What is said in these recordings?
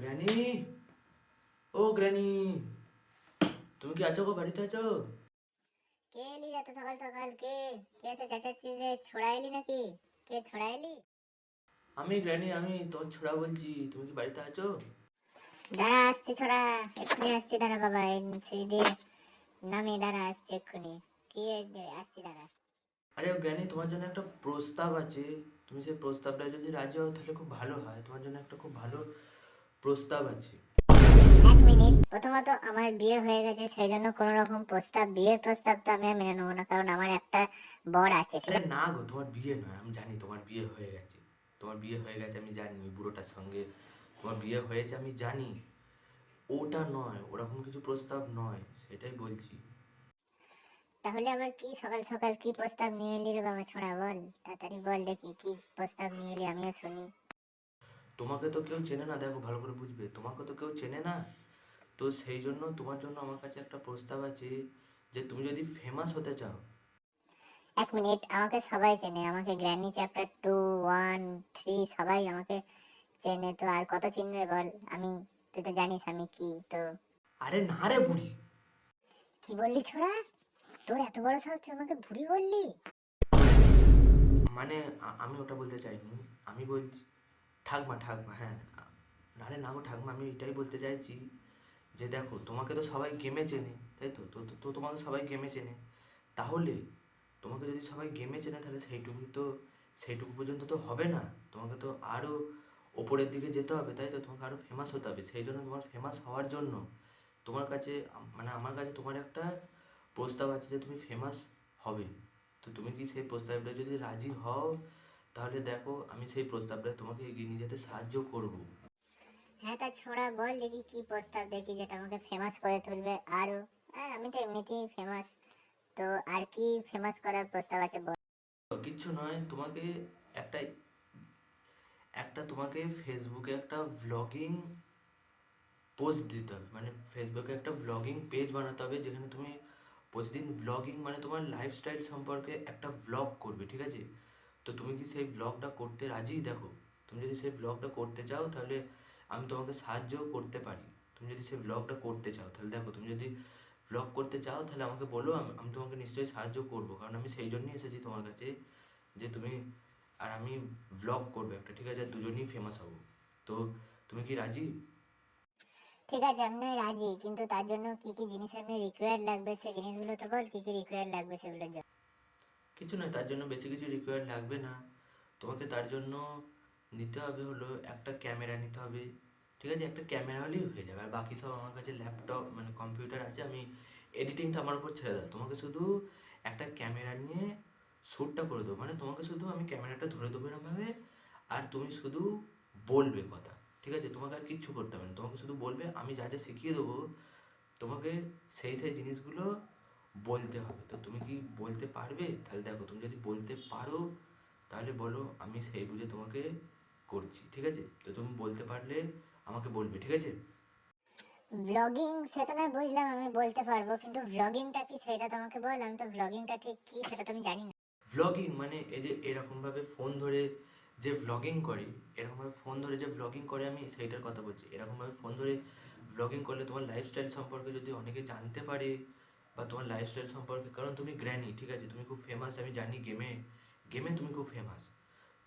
Granny ও granny তুমি কি আছো গো? বাড়িতে আছো? কে এলি এত সকাল সকাল? কে? কে এসে চেঁচাচ্ছিস যে ছোড়া এলি নাকি? কে ছোড়া এলি আমি গ্র্যানি আমি তোর ছোড়া বলছি। তুমি কি বাড়িতে আছো? দাঁড়া আসছি ছোড়া। এক্ষুনি আসছি দাঁড়া বাবা। এই দিয়ে নামি দাঁড়া আসছি এক্ষুনি। কি আসছি দাঁড়া। আরে গ্র্যানি তোমার জন্য একটা প্রস্তাব আছে। তুমি সেই প্রস্তাবটা যদি রাজি হও তাহলে খুব ভালো হয়। তোমার জন্য একটা খুব ভালো প্রস্তাব আছে। এক মিনিট। প্রথমত আমার বিয়ে হয়ে গেছে সেই জন্য কোনো রকম প্রস্তাব বিয়ের প্রস্তাব তো আমি আর মেনে নেব না কারণ আমার একটা বর আছে ঠিক আরে না গো তোমার বিয়ে নয় আমি জানি তোমার বিয়ে হয়ে গেছে। তোমার বিয়ে হয়ে গেছে আমি জানি ওই বুড়োটার সঙ্গে তোমার বিয়ে হয়েছে আমি জানি। ওটা নয় ওরকম কিছু প্রস্তাব নয় সেটাই বলছি। তাহলে আবার কি সকাল সকাল কি প্রস্তাব নিয়ে এলি রে বাবা ছোড়া বল? তাড়াতাড়ি বল দেখি কি প্রস্তাব নিয়ে এলি আমিও শুনি। তোমাকে তো কেউ চেনে না দেখো ভালো করে বুঝবে। তোমাকে তো কেউ চেনে না। তো সেই জন্য তোমার জন্য আমার কাছে একটা প্রস্তাব আছে যে তুমি যদি ফেমাস হতে চাও। এক মিনিট আমাকে সবাই চেনে। আমাকে granny chapter two one three সবাই আমাকে চেনে। তো আর কত চিনবে বল? আমি তুই তো জানিস আমি কি তো আরে না রে বুড়ি। কি বললি ছোড়া? তোর এত বড় সাহস তুই আমাকে বুড়ি বললি? মানে আমি ওটা বলতে চাইনি। আমি বলছি ঠাকমা ঠাকমা হ্যাঁ। না রে, না গো ঠাকমা, আমি এটাই বলতে চাইছি যে দেখো, তোমাকে তো সবাই গেমে চেনে, তাই তো? তো, তো- তো তোমাকে সবাই গেমে চেনে। তাহলে তোমাকে যদি সবাই গেমে চেনে, তাহলে সেইটুকু তো, সেইটুকু পর্যন্ত তো হবে না। তোমাকে তো আরও ওপরের দিকে যেতে হবে, তাই তো? তোমাকে আরও ফেমাস হতে হবে। সেই জন্য তোমার ফেমাস হওয়ার জন্য তোমার কাছে মানে আমার কাছে তোমার একটা প্রস্তাব আছে যে তুমি ফেমাস হবে। তো তুমি কি সেই প্রস্তাবটা যদি রাজি হও তাহলে দেখো আমি সেই প্রস্তাবটা তোমাকে এগিয়ে নিয়ে যেতে সাহায্য করব। হ্যাঁ তা ছোড়া বল দেখি কি প্রস্তাব দেখি যেটা আমাকে ফেমাস করে তুলবে। আরও হ্যাঁ আমি তো এমনিতেই ফেমাস তো আর কি ফেমাস করার প্রস্তাব আছে বল। কিচ্ছু নয় তোমাকে একটা একটা তোমাকে ফেসবুকে একটা ভ্লগিং পোস্ট দিতে হবে। মানে ফেসবুকে একটা ব্লগিং পেজ বানাতে হবে যেখানে তুমি প্রতিদিন ব্লগিং মানে তোমার লাইফস্টাইল সম্পর্কে একটা ব্লগ করবে ঠিক আছে? তো তুমি কি সেই ভ্লগটা করতে রাজি দেখো, তুমি যদি সেই ভ্লগটা করতে চাও, তাহলে আমি তোমাকে সাহায্য করতে পারি। তুমি যদি সেই ভ্লগটা করতে চাও, তাহলে দেখো, তুমি যদি ভ্লগ করতে চাও, তাহলে আমাকে বলো, আমি আমি তোমাকে নিশ্চয়ই সাহায্য করব। কারণ আমি সেই জন্যই এসেছি তোমার কাছে যে তুমি, আর আমি ভ্লগ করব একটা, ঠিক আছে? দুজনেই ফেমাস হব। তো তুমি কি রাজি? ঠিক আছে আমি রাজি। কিন্তু তার জন্য কি কি জিনিস এমনি রিকোয়ার্ড লাগবে, সেই জিনিসগুলো তো বল, কি কি রিকোয়ার্ড লাগবে সেগুলোর জন্য। কিছু নয়, তার জন্য বেশি কিছু রিকোয়ার্ড লাগবে না। তোমাকে তার জন্য নিতে হবে হলো একটা ক্যামেরা নিতে হবে। ঠিক আছে? একটা ক্যামেরা হলেই হয়ে যাবে। আর বাকি সব আমার কাছে ল্যাপটপ মানে কম্পিউটার আছে, আমি এডিটিংটা আমার উপর ছেড়ে দাও। তোমাকে শুধু একটা ক্যামেরা নিয়ে শ্যুটটা করে দেবো। মানে তোমাকে শুধু আমি ক্যামেরাটা ধরে দেবো এরমভাবে, আর তুমি শুধু বলবে কথা। ঠিক আছে? তোমাকে আর কিচ্ছু করতে হবে না। তোমাকে শুধু বলবে, আমি যা যা শিখিয়ে দেবো, তোমাকে সেই সেই জিনিসগুলো বলতে হবে। তো তুমি কি বলতে পারবে? তাহলে দেখো তুমি যদি বলতে পারো তাহলে বলো আমি সেই বুঝে তোমাকে করছি ঠিক আছে? তো তুমি বলতে পারলে আমাকে বলবে ঠিক আছে? ব্লগিং সেটা নয় বুঝলাম আমি বলতে পারব কিন্তু ব্লগিংটা কি সেটা তো আমাকে বল আমি তো ব্লগিংটা ঠিক কি সেটা তো আমি জানি না। ভ্লগিং মানে এই যে এরকমভাবে ফোন ধরে যে ভ্লগিং করে এরকমভাবে ফোন ধরে যে ভ্লগিং করে আমি সেইটার কথা বলছি। এরকমভাবে ফোন ধরে ভ্লগিং করলে তোমার লাইফস্টাইল সম্পর্কে যদি অনেকে জানতে পারে বা তোমার লাইফস্টাইল সম্পর্কে, কারণ তুমি গ্র্যানি ঠিক আছে? তুমি খুব ফেমাস আমি জানি গেমে গেমে তুমি খুব ফেমাস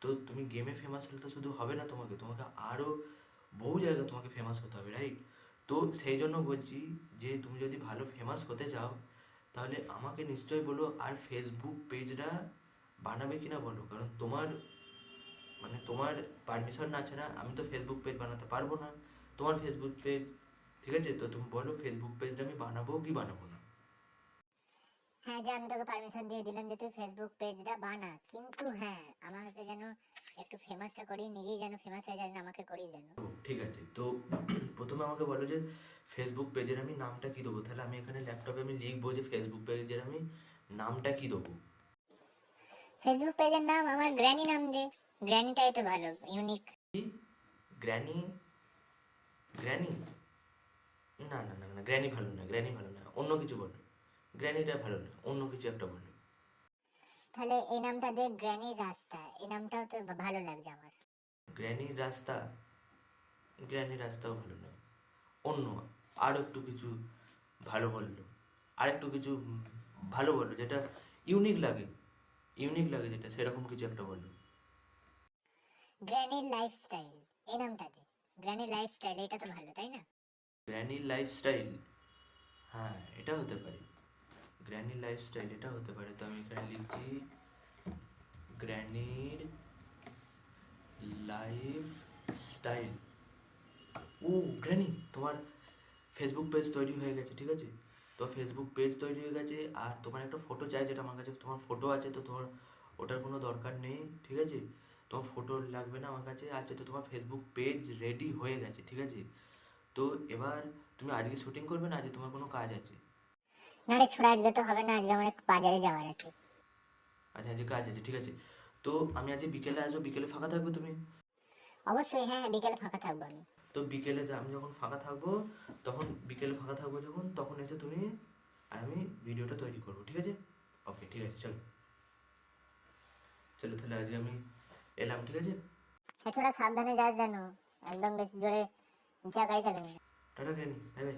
তো তুমি গেমে ফেমাস হলে তো শুধু হবে না তোমাকে তোমাকে আরও বহু জায়গায় তোমাকে ফেমাস হতে হবে রাইট তো সেই জন্য বলছি যে, তুমি যদি ভালো ফেমাস হতে চাও, তাহলে আমাকে নিশ্চয়ই বলো আর ফেসবুক পেজটা বানাবে কিনা বলো, কারণ তোমার মানে তোমার পারমিশন না ছাড়া আমি তো ফেসবুক পেজ বানাতে পারব না। তোমার ফেসবুক পেজ ঠিক আছে? তো তুমি বলো ফেসবুক পেজটা আমি বানাবো কি বানাবো না? হ্যাঁ যে আমি তোকে পারমিশন দিয়ে দিলাম যে তুই ফেসবুক পেজটা বানা। কিন্তু হ্যাঁ আমাকে যেন একটু ফেমাসটা করি নিজেই যেন ফেমাস হয়ে যায় আমাকে করিস যেন। ঠিক আছে তো প্রথমে আমাকে বলো যে ফেসবুক পেজের আমি নামটা কি দেবো? তাহলে আমি এখানে ল্যাপটপে আমি লিখব যে ফেসবুক পেজের আমি নামটা কি দেবো? ফেসবুক পেজের নাম আমার গ্র্যানি নাম দে। গ্র্যানিটাই তো ভালো ইউনিক গ্র্যানি গ্র্যানি না না না না গ্র্যানি ভালো না গ্র্যানি ভালো না অন্য কিছু বলো। গ্র্যানিটা ভালো না অন্য কিছু একটা বলো তাহলে এই নামটা দে গ্র্যানির রাস্তা এই নামটাও তো ভালো লাগছে আমার। গ্র্যানির রাস্তা গ্র্যানি রাস্তাও ভালো নয়। অন্য আর একটু কিছু ভালো বলল আর একটু কিছু ভালো বলল যেটা ইউনিক লাগে ইউনিক লাগে যেটা সেরকম কিছু একটা বলল। গ্র্যানির লাইফস্টাইল এই নামটা দে গ্র্যানির লাইফস্টাইল এটা তো ভালো তাই না? গ্র্যানির লাইফস্টাইল হ্যাঁ এটা হতে পারে। গ্র্যানির লাইফস্টাইল এটা হতে পারে। তো আমি এখানে লিখছি গ্র্যানির লাইফ স্টাইল ও গ্র্যানি তোমার ফেসবুক পেজ তৈরি হয়ে গেছে, ঠিক আছে? তো ফেসবুক পেজ তৈরি হয়ে গেছে, আর তোমার একটা ফটো চাই যেটা আমার কাছে, তোমার ফটো আছে তো তোমার ওটার কোনো দরকার নেই, ঠিক আছে? তোমার ফটো লাগবে না আমার কাছে আছে তো তোমার ফেসবুক পেজ রেডি হয়ে গেছে, ঠিক আছে? তো এবার তুমি আজকে শুটিং করবে না? আজকে তোমার কোনো কাজ আছে। না রে ছোড়া আজকে তো হবে না আজকে আমার একটু বাজারে যাওয়ার আছে। আচ্ছা আজকে কাজ আছে ঠিক আছে। তো আমি আজকে বিকেলে আসব বিকেলে ফাঁকা থাকবে তুমি? অবশ্যই হ্যাঁ বিকেলে ফাঁকা থাকব আমি। তো বিকেলে আমি যখন ফাঁকা থাকব তখন বিকেলে ফাঁকা থাকব যখন তখন এসে তুমি আর আমি ভিডিওটা তৈরি করব ঠিক আছে? ওকে ঠিক আছে চলো। চলো তাহলে আজকে আমি এলাম ঠিক আছে? হ্যাঁ ছোড়া সাবধানে যাস জানো একদম বেশি জোরে যা গাড়ি চালাবি টাটা জ্ঞানী বাই বাই